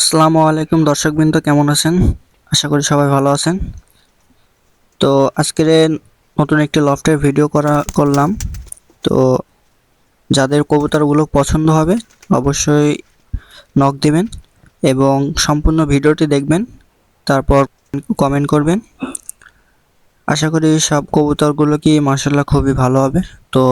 আসসালামু আলাইকুম দর্শকবৃন্দ, কেমন আছেন? আশা করি সবাই ভালো আছেন। তো আজকের নতুন একটি লফটের ভিডিও করা, করলাম। তো যাদের কবুতরগুলো পছন্দ হবে, অবশ্যই নক দিবেন এবং সম্পূর্ণ ভিডিওটি দেখবেন, তারপর কমেন্ট করবেন। আশা করি সব কবুতরগুলো কি মার্শাল্লাহ খুবই ভালো হবে। তো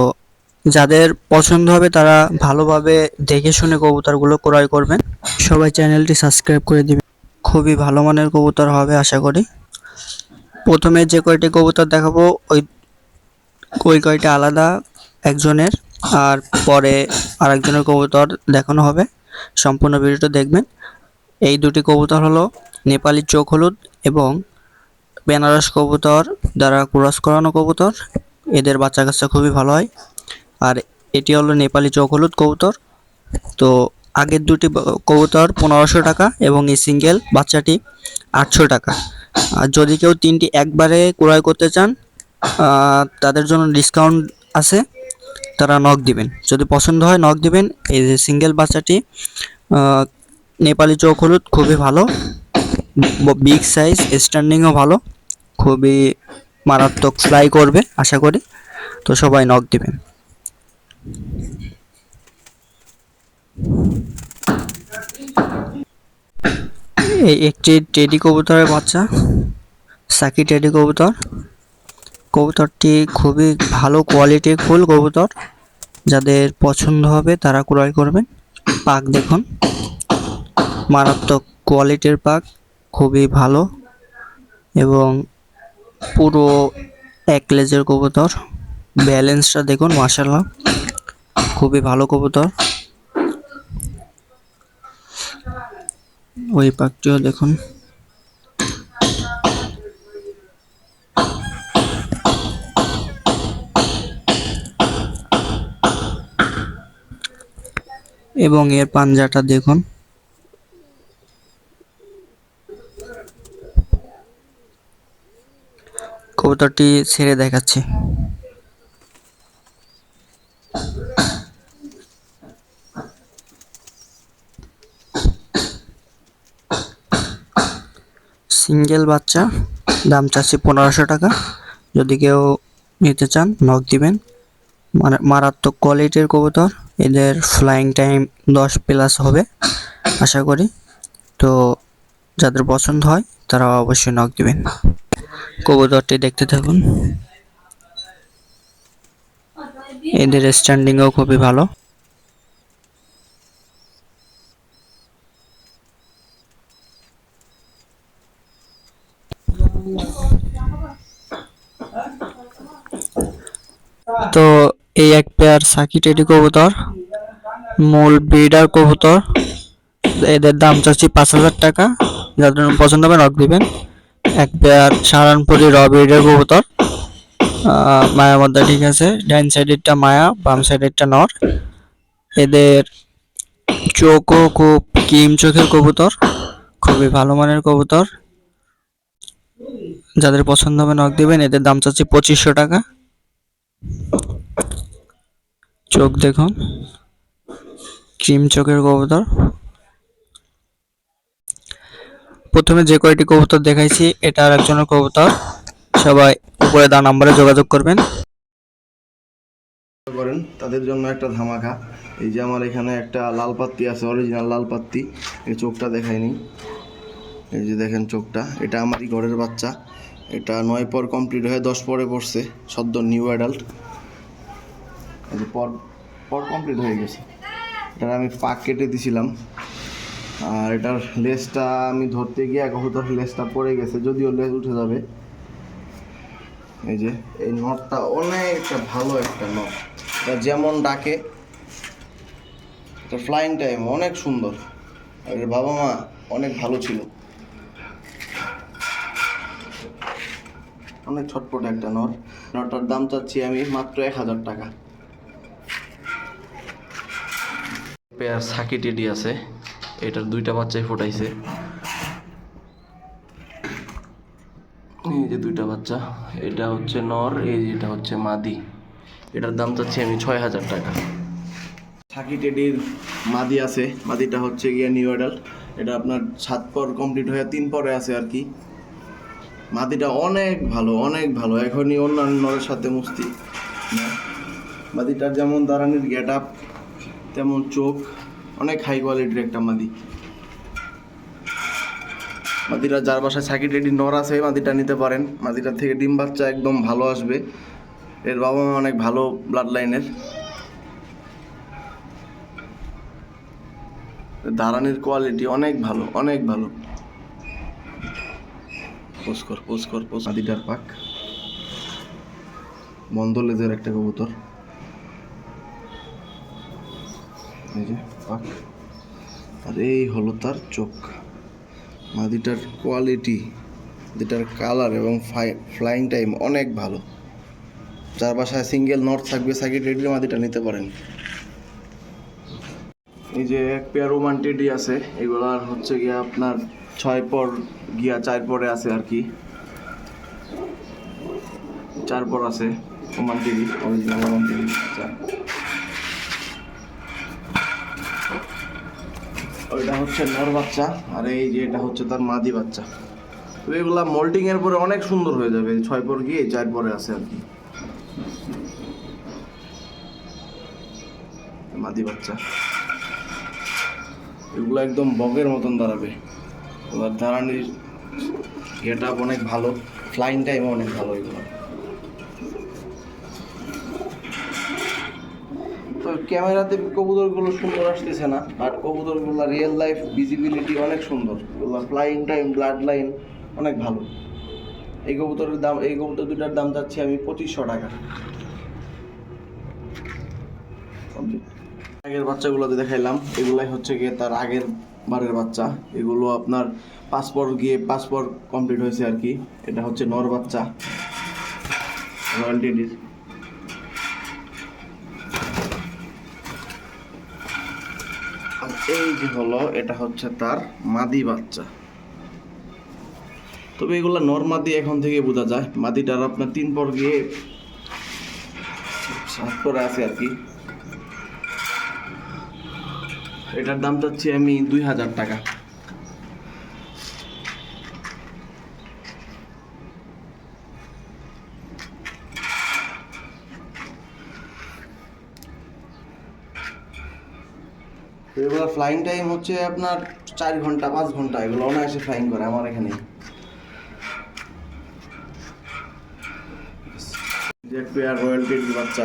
যাদের পছন্দ হবে তারা ভালোভাবে দেখে শুনে কবুতরগুলো ক্রয় করবেন। সবাই চ্যানেলটি সাবস্ক্রাইব করে দিবেন। খুবই ভালো মানের কবুতর হবে আশা করি। প্রথমে যে কয়টি কবুতর দেখাবো, ওই ওই কয়টা আলাদা একজনের, আর পরে আরেকজনের কবুতর দেখানো হবে। সম্পূর্ণ ভিডিওটা দেখবেন। এই দুটি কবুতর হলো নেপালি চোখ হলুদ এবং বেনারস কবুতর দ্বারা ক্রস করানো কবুতর। এদের বাচ্চা কাচ্চা খুবই ভালো হয়। আর এটি হলো নেপালি চোখ হলুদ কবুতর। তো আগের দুটি কবুতর পনেরোশো টাকা এবং এই সিঙ্গেল বাচ্চাটি আটশো টাকা। আর যদি কেউ তিনটি একবারে ক্রয় করতে চান তাদের জন্য ডিসকাউন্ট আছে, তারা নখ দিবেন। যদি পছন্দ হয় নখ দিবেন। এই যে সিঙ্গেল বাচ্চাটি নেপালি চোখ হলুদ খুবই ভালো বিগ সাইজ, স্ট্যান্ডিংও ভালো, খুবই মারাত্মক ফ্লাই করবে, আশা করি। তো সবাই নখ দিবেন। একটি টেডি কবুতরের বাচ্চা, সাকি টেডি কবুতর। কবুতরটি খুবই ভালো কোয়ালিটির ফুল কবুতর। যাদের পছন্দ হবে তারা ক্রয় করবেন। পাক দেখুন। মারাত্মক কোয়ালিটির পাক, খুবই ভালো এবং পুরো এক লেজের কবুতর। ব্যালেন্সটা দেখুন মাশাল্লাহ খুবই ভালো কবুতর। ওই পাকটিও দেখুন। এবং এর পাঞ্জাটা দেখুন। কবুতরটি ছেড়ে দেখাচ্ছে। সিঙ্গেল বাচ্চা, দাম চাচ্ছি পনেরোশো টাকা। যদি কেউ নিতে চান নক দিবেন। মারা- মারাত্মক কোয়ালিটির কবুতর, এদের ফ্লাইং টাইম দশ প্লাস হবে, আশা করি। তো যাদের পছন্দ হয়, তারা অবশ্যই নক দিবেন। কবুতরটি দেখতে থাকুন। এদের স্ট্যান্ডিংও খুবই ভালো। তো এই এক পেয়ার সাকি টেডি কবুতর, মূল ব্রিডার কবুতর। এদের দাম চাচ্ছি পাঁচ হাজার টাকা। যাদের পছন্দ হবে নক দিবেন। এক পেয়ার সাহারানপুরি র ব্রিডের কবুতর। মায়ার মধ্যে ঠিক আছে। ডাইন সাইডেরটা মায়া, বাম সাইডেরটা নর। এদের চোখও খুব কিম চোখের কবুতর। খুবই ভালো মানের কবুতর। যাদের পছন্দ হবে নক দিবেন, এদের দাম চাচ্ছি পঁচিশশো টাকা। চোখ দেখুন ক্রিম চোখের কবুতর। প্রথমে যে কয়টি কবুতর দেখাইছি, এটা আর একজনের কবুতর। সবাই উপরে দা নাম্বারে যোগাযোগ করবেন। করেন, তাদের জন্য একটা ধামাকা। এই যে আমার এখানে একটা লাল পাত্তি আছে অরিজিনাল লাল পাত্তি। এই চোখটা দেখায়নি এই যে দেখেন চোখটা, এটা আমারই ঘরের বাচ্চা। এটা নয় পর কমপ্লিট হয়ে দশ পরে পড়ছে, সদ্য নিউ অ্যাডাল্ট পর পর কমপ্লিট হয়ে গেছে। এটার আমি পাক কেটে দিছিলাম। আর এটার লেজটা আমি ধরতে গিয়ে কবুতর লেজটা পড়ে গেছে, যদিও লেজ উঠে যাবে। এই যে, এই নটটা অনেকটা ভালো একটা নট এটা যেমন ডাকে, এটা ফ্লাইং টাইম অনেক সুন্দর। আর বাবা মা অনেক ভালো ছিল। অনেক ছটপট একটা নট। নটটার দাম চাচ্ছি আমি মাত্র এক হাজার টাকা। পেয়ার সাকি টেডি আছে। এটার দুইটা বাচ্চাই ফোটাইছে। এই যে দুইটা বাচ্চা এটা হচ্ছে নর এই যে এটা হচ্ছে মাদি। এটার দাম চাচ্ছি আমি ছয় হাজার টাকা। সাকি টেডির মাদি আছে। মাদিটা হচ্ছে গিয়ে নিউ অ্যাডাল্ট। এটা আপনার সাত পর কমপ্লিট হয়ে তিন পরে আছে আর কি। মাদিটা অনেক ভালো অনেক ভালো। এখনই অন্যান্য নরের সাথে মুস্তি। মাদিটার যেমন দাঁড়ানির গেট আপ তেমন চোখ, অনেক হাই কোয়ালিটির একটা মাদি মাদিটা যার বাসায় সাকিট রেডি নর আছে মাদিটা নিতে পারেন। মাদিটার থেকে ডিম বাচ্চা একদম ভালো আসবে। এর বাবা মা অনেক ভালো ব্লাড লাইনের দাঁড়ানির কোয়ালিটি অনেক ভালো অনেক ভালো। পোস কর পোস কর পোস মাদিটার পাক। বন্ধ লেজের একটা কবুতর। এই যে, পাক। আর এই হলো তার চোখ। মাদিটার কোয়ালিটি যেটার কালার এবং ফ্লাইং টাইম অনেক ভালো। যার বাসায় সিঙ্গেল নট থাকবে সাইকেল রেডির মাদিটা নিতে পারেন। এই যে, এক পেয়ার ওমান টেডি আছে। এগুলার হচ্ছে গিয়ে আপনার ছয় পর গিয়া চার পরে আছে আর কি। চার পর আছে, Oman teddy original Oman teddy চার। ওইটা হচ্ছে নর বাচ্চা, আর এই যে এটা হচ্ছে তার মাদি বাচ্চা। তো এগুলা মোল্টিং এর পরে অনেক সুন্দর হয়ে যাবে ছয় পর গিয়ে চার পরে আছে আর কি। মাদি বাচ্চা। এগুলো একদম বগের মতন দাঁড়াবে। এবার দাঁড়ানির গেট আপ অনেক ভালো ফ্লাইং টাইম অনেক ভালো এগুলো। তো ক্যামেরাতে কবুতরগুলো সুন্দর আসতেছে না, আর কবুতরগুলো রিয়েল লাইফ ভিজিবিলিটি অনেক সুন্দর। এগুলো ফ্লাইং টাইম ব্লাড লাইন অনেক ভালো। এই কবুতরের দাম, এই কবুতর দুটার দাম যাচ্ছে আমি পঁচিশশো টাকা। আগের বাচ্চাগুলোতে দেখাইলাম, এগুলাই হচ্ছে গিয়ে তার আগের বারের বাচ্চা। এগুলো আপনার পাসপোর্ট গিয়ে পাসপোর্ট কমপ্লিট হয়েছে আর কি। এটা হচ্ছে নর বাচ্চা। রয়্যাল এই যে হলো, এটা হচ্ছে তার মাদি বাচ্চা। তবে এগুলা নর মাদি এখন থেকে বোঝা যায়। মাদিটার আপনার তিন পর গিয়ে সাত পরে আছে আর কি। এটার দাম চাচ্ছি আমি দুই হাজার টাকা। এগুলো ফ্লাইং টাইম হচ্ছে আপনার চার ঘণ্টা, পাঁচ ঘণ্টা, এগুলো অনায়াসে ফ্লাইং করে আমার এখানে। পেয়ার রয়্যাল বাচ্চা,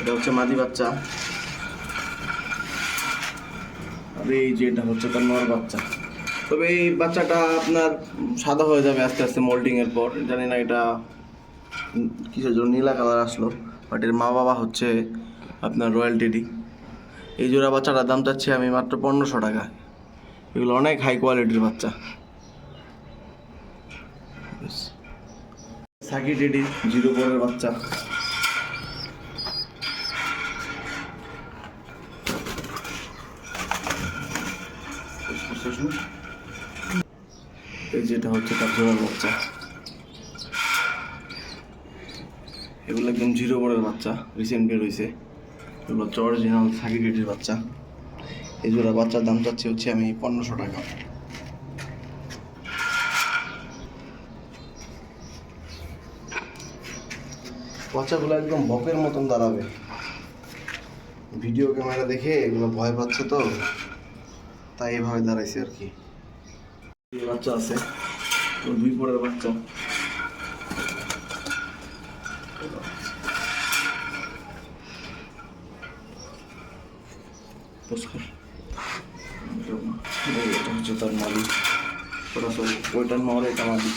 এটা হচ্ছে মাদি বাচ্চা। আর এই যে এটা হচ্ছে তার নর বাচ্চা। তবে এই বাচ্চাটা আপনার সাদা হয়ে যাবে আস্তে আস্তে মোল্ডিং এর পর। জানি না এটা কিসের জন্য, নীলা কালার আসলো বাট এর মা বাবা হচ্ছে আপনার রয়্যাল টেডি। এই জোড়া বাচ্চাটার দাম চাচ্ছি আমি মাত্র পনেরোশো টাকা। এগুলো অনেক হাই কোয়ালিটির বাচ্চা। সাকি টেডি জিরো পরের বাচ্চা। যেটা হচ্ছে তার জোড়ার বাচ্চা। এগুলো একদম জিরো বড়ের বাচ্চা রিসেন্ট বের হয়েছে এগুলো হচ্ছে অরিজিনাল সাকিটেটির বাচ্চা। এই জোড়া বাচ্চার দাম চাচ্ছি হচ্ছে আমি পনেরোশো টাকা। বাচ্চাগুলো একদম বকের মতন দাঁড়াবে। ভিডিও ক্যামেরা দেখে এগুলো ভয় পাচ্ছে তো, তাই এভাবে দাঁড়াইছে আর কি। বাচ্চা আছে। তো দুই পরের বাচ্চা নমস্কার এটা হচ্ছে তার মালিক ওটা সরি ওইটার নর এটা মালিক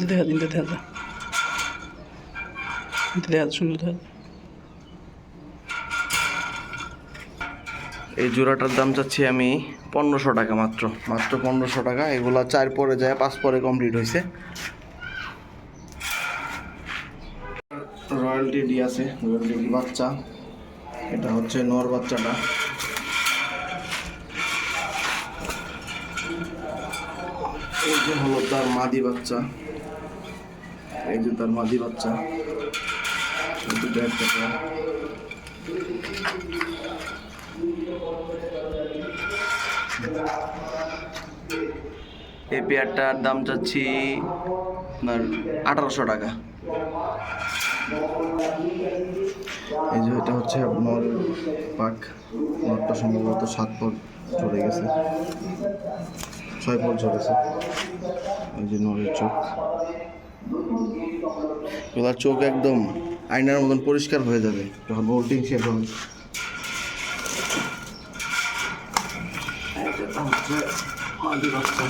দেখা দিন দেখা যা দেখা সুন্দর দেখা এই জোড়াটার দাম চাচ্ছি আমি পনেরোশো টাকা মাত্র। মাত্র পনেরোশো টাকা। এগুলো চার পরে যায়, পাঁচ পরে কমপ্লিট হয়েছে রয়্যালটি ডি আছে রয়্যালটি ডি বাচ্চা। এটা হচ্ছে নর বাচ্চাটা। এই যে হলো তার মাদি বাচ্চা। এই যে তার মাদি বাচ্চা। এই পেয়ারটার দাম চাচ্ছি আপনার আঠারোশো টাকা। এই যে এটা হচ্ছে আপনার পাক। নটটা সম্ভবত সাত পর চলে গেছে। ছয় পর চলেছে। এই যে নরের চোখ। এবার চোখ একদম আয়নার মতন পরিষ্কার হয়ে যাবে। যখন বোল্টিং শেষ হবে। এটা হচ্ছে মাদি বাচ্চা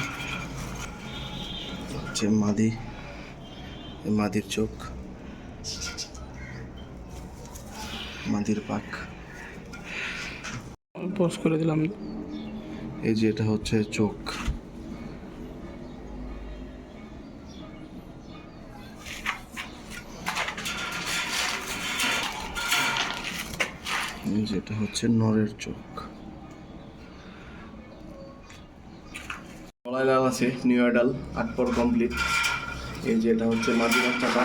হচ্ছে মাদি এই মাদির চোখ মাদির পাক। পোস্ট করে দিলাম। এই যে এটা হচ্ছে চোখ। এই যে এটা হচ্ছে নরের চোখ। লাল আছে নিউ অ্যাডাল আট পর কমপ্লিট এই যে এটা হচ্ছে মাদি বাচ্চাটা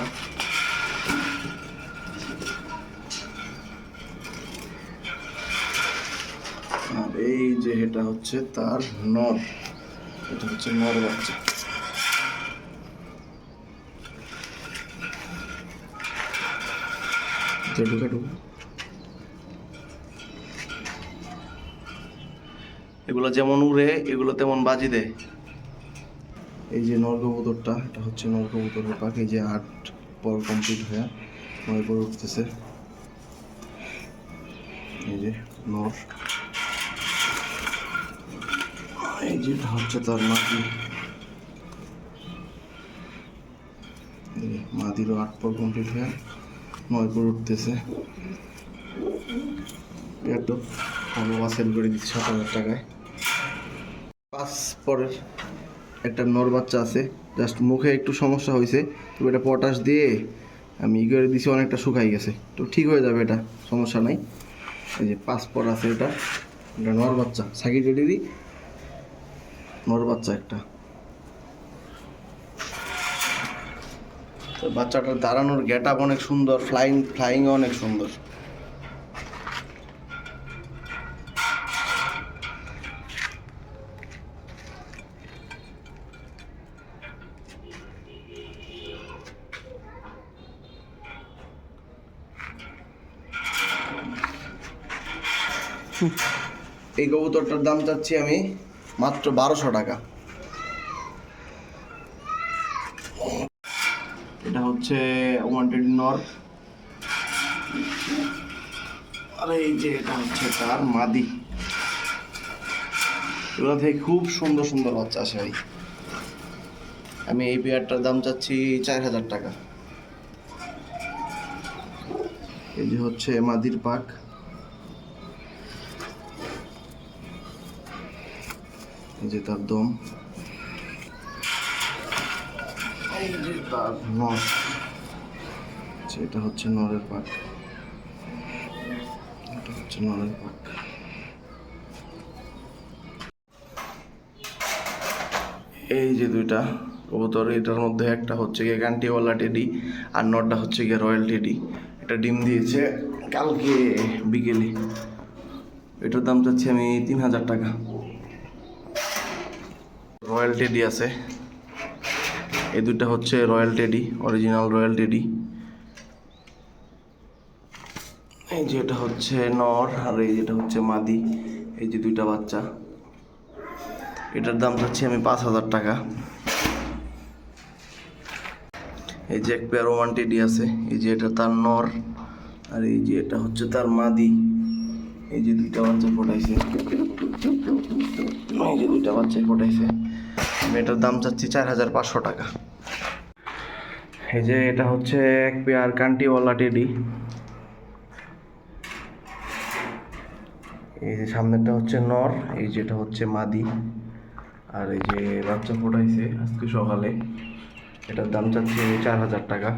আর এই যে এটা হচ্ছে তার নর। এটা হচ্ছে নর বাচ্চা। এগুলো যেমন উড়ে, এগুলো তেমন বাজি দেয়। এই যে নর কবুতরটা এটা হচ্ছে নর পাখি যে আট পর কমপ্লিট হয়ে নয় পর উঠতেছে। এই যে নর। এই যেটা হচ্ছে তার যে মাদিরও আট পর কমপ্লিট হয়ে নয় পর উঠতেছে। পেয়ারটা ভালো করে দিচ্ছে সাত হাজার টাকায়। পাঁচ পরের একটা নর বাচ্চা আছে জাস্ট মুখে একটু সমস্যা হয়েছে তো এটা পটাশ দিয়ে আমি ই করে দিছি, অনেকটা শুকাই গেছে। তো ঠিক হয়ে যাবে এটা, সমস্যা নাই। এই যে পাসপোর্ট আছে এটা এটা নর বাচ্চা। সাকি ডেডিরই নর বাচ্চা একটা। তো বাচ্চাটার দাঁড়ানোর গেট আপ অনেক সুন্দর ফ্লাইং ফ্লাইং অনেক সুন্দর এই কবুতরটার দাম চাচ্ছি আমি মাত্র বারোশো টাকা। এটা হচ্ছে ওয়ান্টেড নর আর এই যে এটা হচ্ছে তার মাদি। এগুলো থেকে খুব সুন্দর সুন্দর বাচ্চা আসে ভাই। আমি এই পেয়ারটার দাম চাচ্ছি চার হাজার টাকা। এই যে হচ্ছে মাদির পাক। এই যে তার দম আচ্ছা, এটা হচ্ছে নরের পাক এটা হচ্ছে নরের পাক এই যে দুইটা কবুতর এটার মধ্যে একটা হচ্ছে গিয়ে গান্টিওয়ালা টেডি আর নটটা হচ্ছে গিয়ে রয়্যাল টেডি। এটা ডিম দিয়েছে কালকে বিকেলে। এটার দাম চাচ্ছি আমি তিন হাজার টাকা। রয়্যাল টেডি আছে। এই দুইটা হচ্ছে royal teddy original royal teddy এই যে এটা হচ্ছে নর, আর এই যেটা হচ্ছে মাদি। এই যে দুইটা বাচ্চা। এটার দাম চাচ্ছি আমি পাঁচ হাজার টাকা। এই যে এক পেয়ার ওয়ান টেডি আছে। এই যে এটা তার নর, আর এই যে এটা হচ্ছে তার মাদি। এই যে দুইটা বাচ্চা ফোটাইছে এই যে দুইটা বাচ্চা ফোটাইছে আমি এটার দাম চাচ্ছি চার হাজার পাঁচশো টাকা। এই যে এটা হচ্ছে এক পেয়ার কান্টিওয়ালা টেডি। এই যে সামনেরটা হচ্ছে নর, এই যেটা হচ্ছে মাদি। আর এই যে বাচ্চা ফোটাইছে আজকে সকালে। এটার দাম চাচ্ছি চার হাজার টাকা।